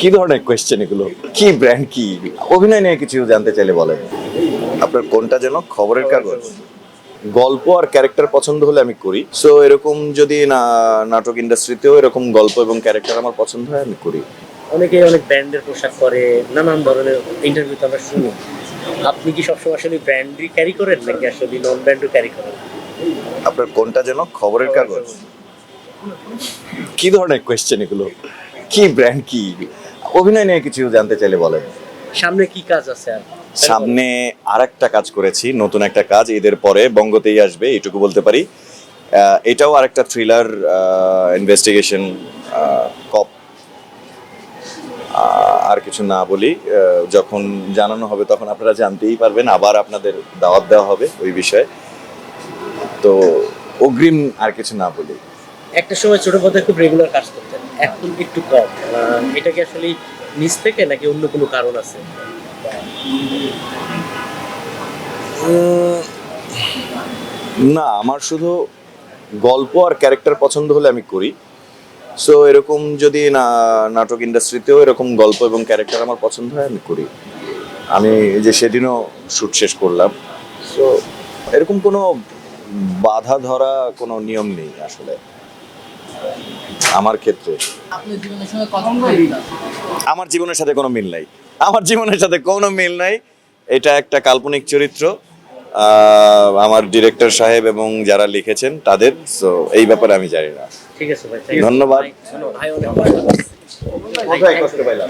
কি ধরনের কোয়েশ্চেন এগুলো? কি ব্র্যান্ড কি? অভিনয় নিয়ে কিছু জানতে চাইলে বলেন। আপনার কোনটা যেন খবরের কাগজ? গল্প আর ক্যারেক্টার পছন্দ হলে আমি করি। সো এরকম যদি না নাটক ইন্ডাস্ট্রিতেও এরকম গল্প এবং ক্যারেক্টার আমার পছন্দ হয় আমি করি। অনেকে অনেক ব্র্যান্ডের পোশাক পরে নানান ধরনের ইন্টারভিউতে আমরা শুনি। আপনি কি সবসময় আসলে ব্র্যান্ডই ক্যারি করেন নাকি আসলে নন ব্র্যান্ডও ক্যারি করেন? আপনার কোনটা যেন খবরের কাগজ? কি ধরনের কোয়েশ্চেন এগুলো? কি ব্র্যান্ড কি? অভিনয় নিয়ে কিছু জানতে চাইলে বলেন। সামনে কি কাজ আছে আর? সামনে আর একটা কাজ করেছি নতুন একটা কাজ ঈদের পরে বঙ্গতেই আসবে এইটুকু বলতে পারি। এটাও আরেকটা থ্রিলার ইনভেস্টিগেশন কপ আর কিছু না বলি যখন জানানো হবে তখন আপনারা জানতেই পারবেন আবার আপনাদের দাওয়াত দেওয়া হবে ওই বিষয়ে। তো অগ্রিম আর কিছু না বলি। একটা সময় ছোট পথে খুব রেগুলার কাজ করতেন, এখন একটু কম। এটা কি আসলে নিজ থেকে নাকি অন্য কোনো কারণ আছে? না, আমার শুধু গল্প আর ক্যারেক্টার পছন্দ হলে আমি করি। সো এরকম যদি না, নাটক ইন্ডাস্ট্রিতেও এরকম গল্প এবং ক্যারেক্টার আমার পছন্দ হয়, আমি করি। আমি যে সেদিনও শ্যুট শেষ করলাম। সো এরকম কোনো বাধা ধরা কোনো নিয়ম নেই আসলে। আমার ক্ষেত্রে। আমার জীবনের সাথে কোনো মিল নাই। আমার জীবনের সাথে কোনো মিল নাই। এটা একটা কাল্পনিক চরিত্র। আহ, আমার ডিরেক্টর সাহেব এবং যারা লিখেছেন তাদের সো এই ব্যাপারে আমি জানি না। ঠিক আছে ভাই ধন্যবাদ। কোথায় কষ্ট পাইলাম?